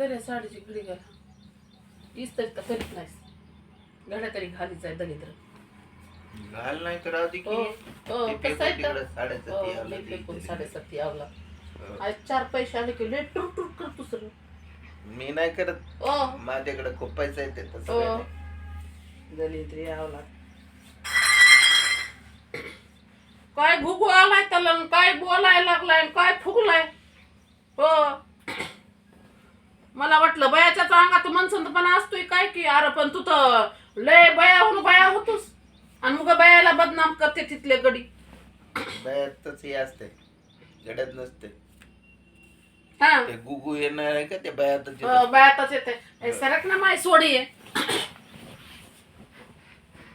जरी साडीची घडी घाला तीच तरी करीत नाहीस. घड्या तरी घालीच आहे दलिद्र घाल नाही तर आधी हो की. हो ते कसं पेपर तिकडं साडेसाती हो, आवला ती. साडेसाती हो. आज चार पैसे आले की लय टुर टुर करतो सर मी नाही करत. ओ माझ्याकडे खूप पैसा येते तसं हो. काही नाही. दलिद्री आवला काय भुगू आलाय त्याला न काय बोलाय लागलाय न काय फुगलाय? हो. मला वाटलं बयाच्याच अंगात मनसंतपणा असतोय काय की? अरे पण तू तर लय बयाहून बया होतोस. आणि मग बयाला बदनाम करते तिथले गडी. बाहेरच हे असते. घडत नसते. हा. ते गुगू येणार आहे का? ते अ, बयातच येते सरक ना माय सोडी आहे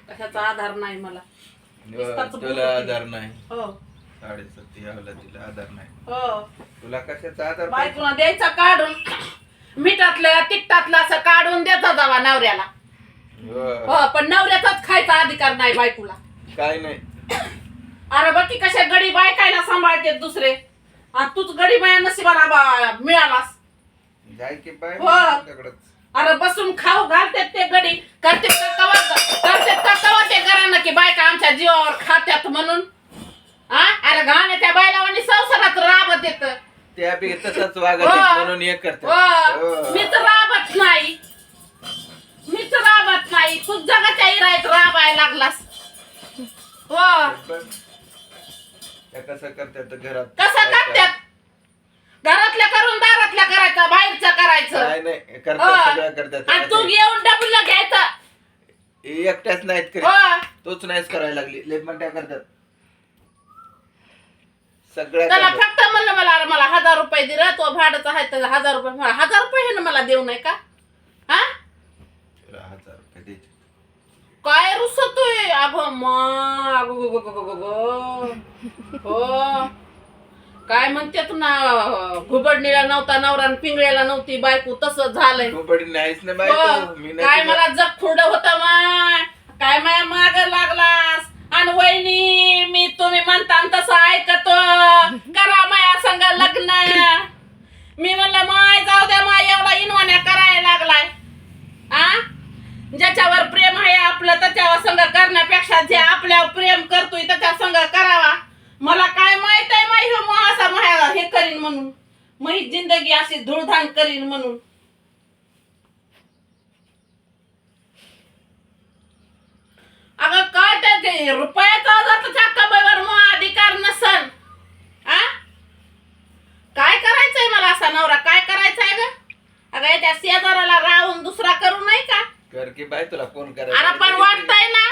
कशाचा आधार नाही मला. नुसताच तुला बोलत आधार नाही. हो. साडेसाती आवला तिला आधार नाही. हो. तुला कशाचा आधार बायकोला द्यायचा काढून. मिठातलं तिखटातलं असं काढून देता जावा नवऱ्याला. हो. पण नवऱ्याचाच खायचा अधिकार नाही बायकोला. काय नाही. अरे बघ की कशा गडी बायकायला सांभाळते दुसरे. आणि तूच गडी माया नशिबाला बा- मिळालास. जाय की बाय हो. तुझ्याकडंच. अरे बसून खाऊ घालतात ते गडी. करते करते ते घरानं की बायका आमच्या जीवावर खात्यात म्हणून. हा अरे घाणे त्या बायलावानी संसारात राबत येत. त्या बी तसंच वागत हो. म्हणून हे करतात. हो. मीच राबत नाही. मीच राबत नाही. तू जगाच्या इरायत राबायला लागलास. हो. त्या कसं करतात घरात? कसं करतात? घरातल्या करून दारातल्या करायचं बाहेरचं करायचं. काय नाही हो. करतात सगळं करतात. आणि तू येऊन डबल घ्यायचं. एकट्याच नाहीत करीत. हो तोच नाहीच करायला लागली. म्हणत्या करतात. त्याला करतात. फक्त म्हणलं मला अरे मला हजार रुपये दे रे तो भाडंच आहे तर हजार रुपये मला हजार रुपये हे ना मला देऊ नाही का हा तुला हजार रुपये द्यायचे. काय रुसतोय अगं मा अगं गो गो गो गो गो गो. हो काय म्हणतात ना घुबडणीला नव्हता नवरा आणि पिंगळ्याला नव्हती बायको तसं झालंय तू बडी नाहीस ना बाई हो. तू. मी काय नाही मला जग खुरड होत माय काय माया माग लागलास आणि वहिनी मी तुम्ही म्हणता तसं ऐकतो. करा माया संग लग्न. मी म्हणलं माय जाऊ द्या माय एवढा इनवाण्या करायला लागलाय. आ? ज्याच्यावर प्रेम आहे आपलं त्याच्यावर संग करण्यापेक्षा जे आपल्यावर प्रेम करतोय त्याच्या संग करावा. मला काय माहीत आहे माही हो मग असा माया हे करीन म्हणून. मही जिंदगी अशी धुळधाण करीन म्हणून अगं काय त्या ते रुपयाचा जर त्याच्या कमाईवर मग अधिकार नसन आ? काय करायचंय मला असा नवरा? काय करायचंय ग? अगं या त्या शेजाराला राहून दुसरा करू नाही का? कर की बाय तुला फोन अरे पण करायला वाटतंय ना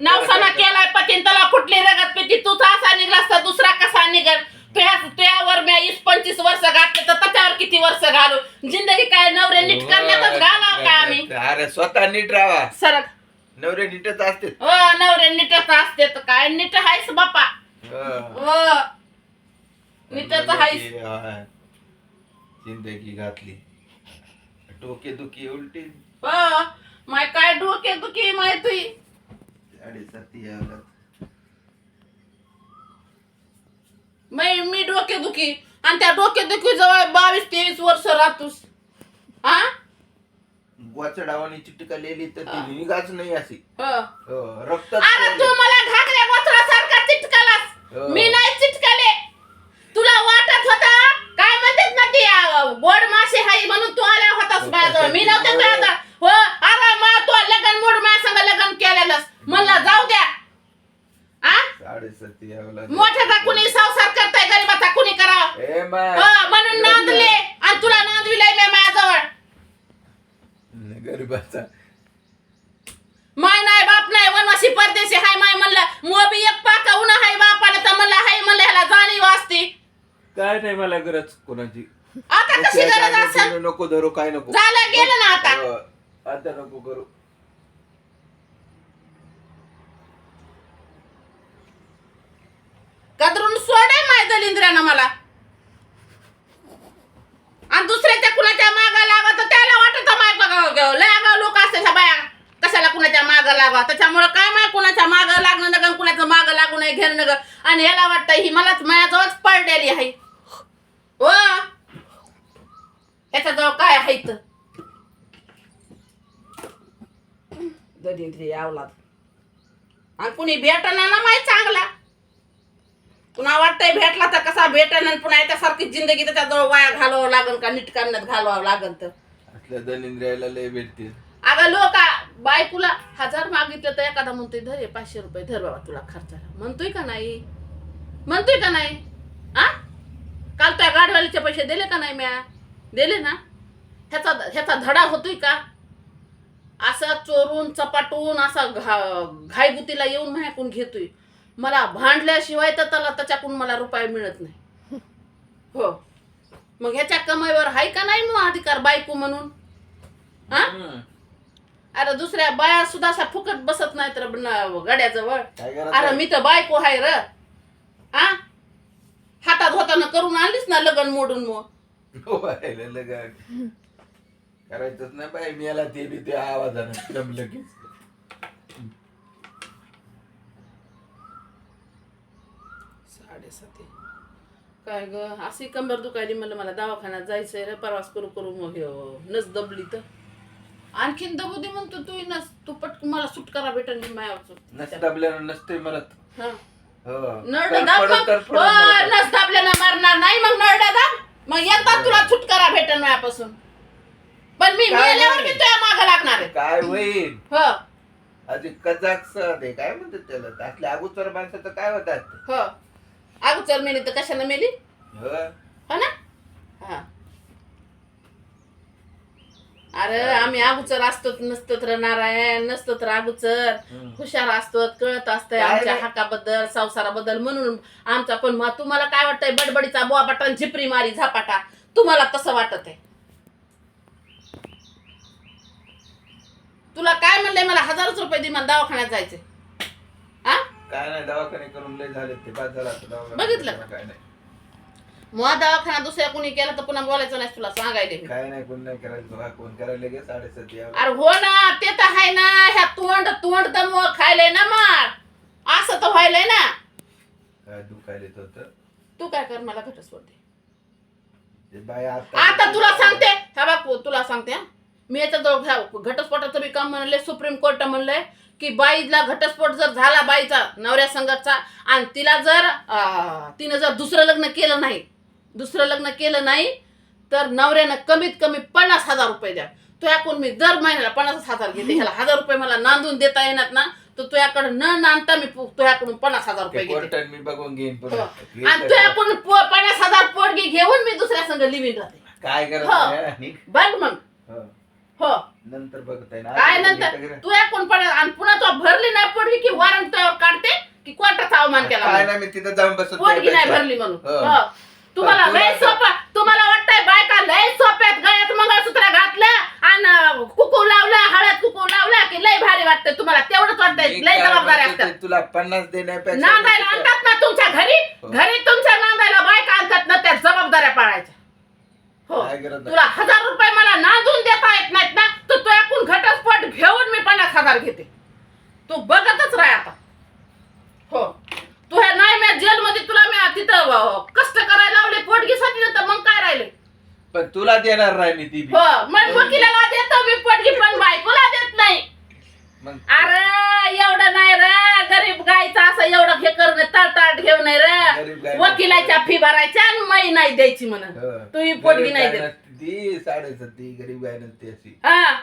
नवसाना केलाय पतीन त्याला कुठली रगत पिती? तुझा असा निघलास तर दुसरा कसा निघल? तुझ्या तुझ्यावर मी वीस पंचवीस वर्ष घातले तर त्याच्यावर किती वर्ष घालू? जिंदगी काय नवरे नीट करण्यातच घालाव का आम्ही? अरे स्वतः नीट राहा सरक नवरे नीटच असते हो नवरे नीटच असते तर काय नीट आहेस बापा? हो. नीटच. जिंदगी घातली. डोके दुखी उलटी. हो. माय काय डोके दुखी माय तुई? मी मी डोके दुखी. आणि त्या डोके दुखी जवळ बावीस तेवीस वर्ष राहतोस. हा गोचडावानी चिटका लिहिली तर ती निघाच नाही अशी. हो. हो, रक्त अरे तू मला घागऱ्या गोचरासारखा चिटकलास. हो. मी नाही चिटकले. तुला वाटत होता? काय म्हणतात ना अं, गोड मासे हाई म्हणून तू आल्या होतास हो, माझ्याजवळ मी नव्हते हो. हो अरे मग तू लग्न मोड माझ्या संग लग्न केलेलंस. म्हणलं जाऊ द्या. आ? साडेसाती आवला मोठ्याचा कुणी संसार करताय गरीबाचा कुणी करावं? ए माय हो, म्हणून नांदले आणि तुला नांदविलंय मी माझ्याजवळ गरीबाचा माय नाही बाप नाही वनवासी परदेशी हाय माय म्हणलं मोबी एक पाका उन्हा हाय बापाला तर म्हणलं हाय म्हणलं ह्याला जाणीव असती काय नाही मला गरज कोणाची. आता कशी गरज असेल? नको धरू काय नको. झालं गेलं ना आता. हो, आता नको करू. कदरून सोडे माय दलिंद्र्यानं मला आणि दुसऱ्याच्या कुणाच्या मागा लागा तर त्याला वाटत माय बघा लय आगाव लोक असते ह्या बाया कशाला कुणाच्या माग लागा त्याच्यामुळे काय माय कुणाच्या माग लागणं नका कुणाचं माग लागू नाही घेणं नका आणि ह्याला वाटतं ही मलाच माझ्याजवळच पडलेली आहे. हो? ह्याच्याजवळ काय आहे तर दरिद्री आणि कुणी भेटना ना माहीत चांगला. पुन्हा वाटतंय भेटला तर कसा भेटन आणि पुन्हा याच्यासारखी जिंदगी त्याच्याजवळ वाया घालवावं लागन का नीट करण्यात घालवावं लागन तर? असल्या दलिंद्रियाला लय भेटते अगं लोक बायकोला हजार मागितलं तर एखादा म्हणतोय धर पाचशे रुपये धर बाबा तुला खर्चाला म्हणतोय का नाही? म्हणतोय का नाही? आ? काल त्या गाडवालीचे पैसे दिले का नाही म्या? दिले ना? ह्याचा ह्याचा धडा होतोय का? असा चोरून चपाटून असा घा घाईगुतीला येऊन माझ्याकून घेतोय. मला भांडल्याशिवाय तर त्याला त्याच्याकडून मला रुपये मिळत नाही. हो. मग ह्याच्या कमाईवर आहे का नाही मग अधिकार बायको म्हणून? हा. अरे दुसऱ्या बाया सुद्धा अशा फुकट बसत नाही तर गड्याजवळ. काय अरे मी तर बायको आहे र. आ? हातात होताना करून आणलीस ना लगन मोडून मग? करायचंच नाही बाई मी याला ते बी ते आवाजानं जमलं की. साडेसाती. काय ग अशी कंबर दुखायली म्हणलं मला दवाखान्यात जायचंय रे प्रवास करू करू मग ह्यो नस दबली तर. आणखीन दबू दे म्हणतो तू नस तू पटकन मला सुटकारा भेटन नस मायावर दाबल्यानं नसते मला हा. हो. नरड तर दाब पडत मग. तर हो. नस दाबल्यानं मारणार नाही मग नरड दाब. मग एकदा तुला छुटकारा भेटेल माझ्यापासून. पण मी काय मेल्यावर नाही. मी तुझ्या मागं लागणार आहे. काय होईल? हो. अजून कजाक ते काय म्हणतात त्याला? त्यातल्या अगोदर माणसाचं काय होतात? हो. अगोदर मेली तर कशाने मेली? हो. हो ना? हा. अरे आम्ही अगोचर असतो नसतो तर नारायण नसतो तर अगोचर. हुशार असतो कळत असतंय आमच्या नाही. हक्काबद्दल संसाराबद्दल. म्हणून आमचा पण मग तुम्हाला काय वाटतंय? बडबडीचा बुवा बटन झिपरी मारी झापाटा. तुम्हाला तसं वाटत आहे. तुला काय म्हणलंय? मला हजारच रुपये दे मला दवाखान्यात जायचे हा काय नाही दवाखाने करून लय झाले ते. बाद झाला. बघितलं? काय नाही. मग दवाखाना दुसऱ्या कोणी केला तर पुन्हा बोलायचं नाही तुला सांगायले मी. काय नाही कोण नाही करायचं. बघा कोण करायला गे साडेसात यावं अरे हो ना ते तर आहे ना ह्या तोंड तोंड दम खायलंय ना मार. असं तर व्हायलंय ना. काय दुखायला येत होतं? तू काय कर मला घटस्फोट दे. ते बाई आता आता तुला सांगते हा बापू तुला सांगते हा. मी याच्या जवळ घ्या- घटस्फोटाचं बी काम म्हणले सुप्रीम कोर्ट म्हणलंय की बाईला घटस्फोट जर झाला बाईचा नवऱ्या संघाचा आणि तिला जर अं, तिनं जर दुसरं लग्न केलं नाही दुसरं लग्न केलं नाही तर नवऱ्यानं कमीत कमी पन्नास हजार रुपये द्या तुझ्याकडून मी दर महिन्याला पन्नास हजार घेते ह्याला हजार रुपये मला नांदून देता येणार ना तर तुझ्याकडे न नांदता मी तुझ्याकडून पन्नास हजार रुपये घेते कोर्टात मी बघून घेईन हो. आणि तुझ्याकडून प- पन्नास हजार पोटगी घेऊन मी दुसऱ्या संघ लिव्हिंग राहते काय करत हो. बघ मग हो. हो नंतर बघता येईल काय नंतर? तू कोण पण आणि पुन्हा तो भरली नाही पोटगी की वॉरंट काढते की कोर्टाचा अवमान केला काय म्हणून. नाही मी तिथं जाऊन बसत पोटगी नाही. भरली म्हणून हो. हो. तुम्हाला लय सोपं तुम्हाला वाटतंय बायका लय सोप्यात गळ्यात मंगळसूत्र घातलं आणि कुकू लावलं हळद कुकू लावलं की लय भारी वाटतंय तुम्हाला. तेवढंच वाटतंय लय जबाबदारी असतात. तुला पन्नास देण्यापेक्षा नांदायला मी आणतात ना तुमच्या घरी? हो. घरी तुमच्या नांदायला बायका आणतात ना त्या जबाबदाऱ्या पाळायच्या. हो. तुला हजार रुपये मला नांदून देता येत नाहीत ना तर तू एकूण घटस्फोट घेऊन मी पन्नास हजार घेते तू बघतच राह आता हो तू हे नाही मी जेलमध्ये तुला मी तिथं अं, कष्ट करायला लावले पोटगीसाठी तर मग काय राहिले पण तुला देणार नाही मी ती बी. हो मग वकिलाला देतो मी पोटगी पण बायकोला देत नाही. मग? अरे एवढं नाही रे गरीब गायचं असं एवढं हे करून तळताट घेऊन नाही गरीब रे गाय वकिलाच्या फी भरायच्या आणि मै नाही द्यायची म्हणून. हो. तुम्ही पोटगी गरीब नाही गाय देत. नसते ती साडेसात ती गरीब गाय नसते अशी. हा.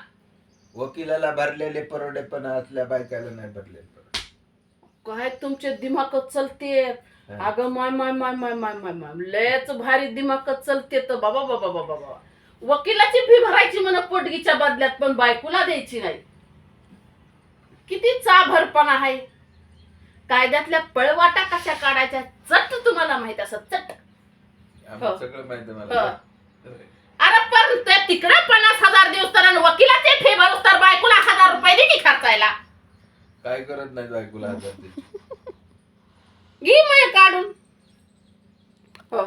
वकिलाला भरलेले परवडे पण असल्या बायकाला नाही भरलेले परवडे. काय तुमचे दिमागच चलते अगं माय माय माय माय माय माय माय. लयच भारी दिमागच चलते तर. बाबा बाबा बाबा बाबा. वकिलाची फी भरायची म्हणा पोटगीच्या बदल्यात पण बायकोला द्यायची नाही. किती चाभरपणा आहे. कायद्यातल्या पळवाटा कशा काढायच्या चट तुम्हाला माहीत असं चट. हो. सगळं माहिती हो. अरे पण ते तिकडे पन्नास हजार दिवस तर वकिलाचे फी भरूस तर बायकोला हजार रुपये दे की खर्चायला. काय करत नाही बायकोला हजार. घे मग काढून. हो.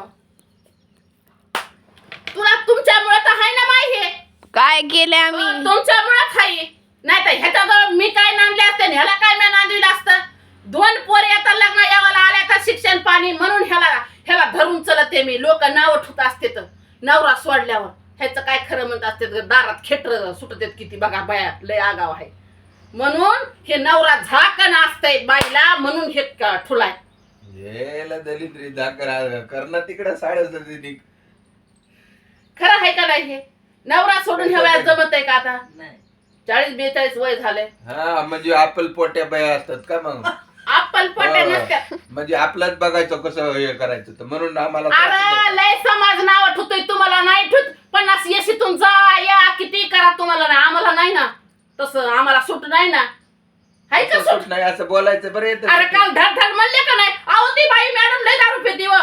तुला तुमच्यामुळे तर आहे ना माही हे. काय केले आम्ही? तुमच्यामुळे खाई नाही तर ह्याच्याजवळ मी काय नांदले असते आणि ह्याला काय मी नांदविलं असतं? दोन पोरे आता लग्न यावाला आल्या तर शिक्षण पाणी म्हणून ह्याला ह्याला धरून चलते मी. लोक नाव ठेवत असते तर नवरा सोडल्यावर. ह्याचं काय खरं म्हणत असते दारात खेटर सुटत किती. बघा बाया लय आगाव आहे. म्हणून हे नवरा झाकण असतंय बाईला म्हणून हे ठुलाय. याला दलिद्री दाकर करणं तिकडे साडेच निघ. खरं आहे का नाही हे? नवरा सोडून वयात जमत आहे का आता? चाळीस बेचाळीस वय झालंय. हा म्हणजे आपल पोट्या बाया असतात का मग? आपण पट्या हो. नसत्या. म्हणजे आपलाच बघायचं कसं हे करायचं तर म्हणून आम्हाला अरे. लय समाज नाव ठुतोय तुम्हाला नाही ठुत. पन्नास येशीतून जा या किती करा तुम्हाला नाही आम्हाला नाही ना. तसं आम्हाला सूट नाही ना. हाय का असं सूट? सूट नाही असं बोलायचं बरं येतं. अरे काल धड धड म्हणले का नाही? ती बाई मॅडम लय दारू पेती व.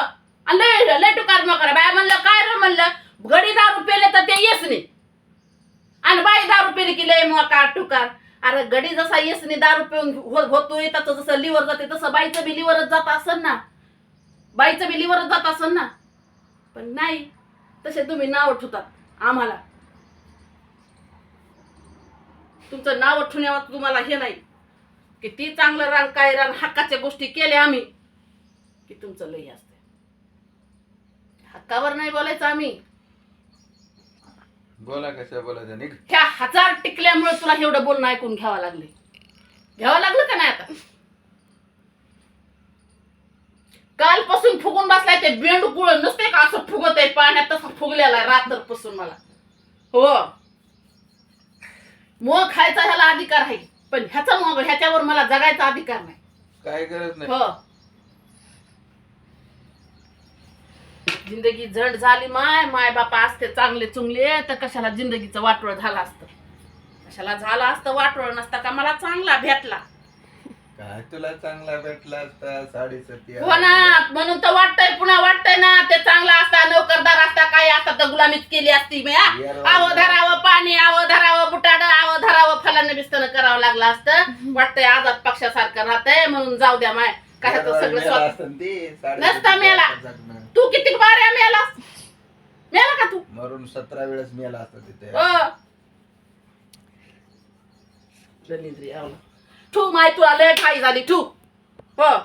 आणि लय लय टुकार करा. बाय म्हणलं काय र म्हणलं? घडी दारू पेले तर ते येस नाही. आणि बाई दारू पेली की लय मोकार टुकार. अरे गडी जसा येस नाही दारू पिऊन होतो होतोय त्याचं जसं लिव्हर जाते तसं बाईचं बी लिव्हरच जात असन ना. बाईचं बी लिव्हरच जात असन ना. पण नाही तसे तुम्ही नाव ठेवतात आम्हाला. तुमचं नाव ठेवण्यावर तुम्हाला हे नाही की ती चांगलं रान काय रान हक्काच्या गोष्टी केल्या आम्ही. की तुमचं लय असते हक्कावर नाही बोलायचं आम्ही. बोला कसं बोलायचं? निघ. ह्या हजार टिकल्यामुळे तुला एवढं बोलणं ऐकून घ्यावं लागले. घ्यावं लागलं का नाही आता? कालपासून फुगून बसलाय ते बेंड कुळ नसते का असं फुगत आहे पाण्यात तसं फुगलेला आहे रात्रपासून मला. हो. मग खायचा ह्याला अधिकार आहे पण ह्याचा मग ह्याच्यावर मला जगायचा अधिकार नाही. काय गरज नाही. हो. जिंदगी झड झाली माय माय बापा असते चांगले चुंगले तर कशाला जिंदगीचं वाटोळ झालं असतं? कशाला झालं असतं वाटोळ नसता का? मला चांगला भेटला. काय तुला चांगला भेटला असता? साडेसती हो ना म्हणून तर वाटतंय पुन्हा वाटतंय ना ते चांगला असता नोकरदार असता काय असता तर गुलामीत केली असती मी आवं धरावं पाणी आवं धरावं बुटाड आवं धरावं फलानं बिस्तनं करावं लागलं असतं. वाटतंय आझाद पक्षासारखं राहतंय म्हणून जाऊ द्या माय. काय सगळं नसता मेला. तू किती बाऱ्या मेलास मेला? का तू? मरून सतरा वेळेस मेला असता तिथे. हो आवला ठू माय तुला लय घाई झाली ठू. हो.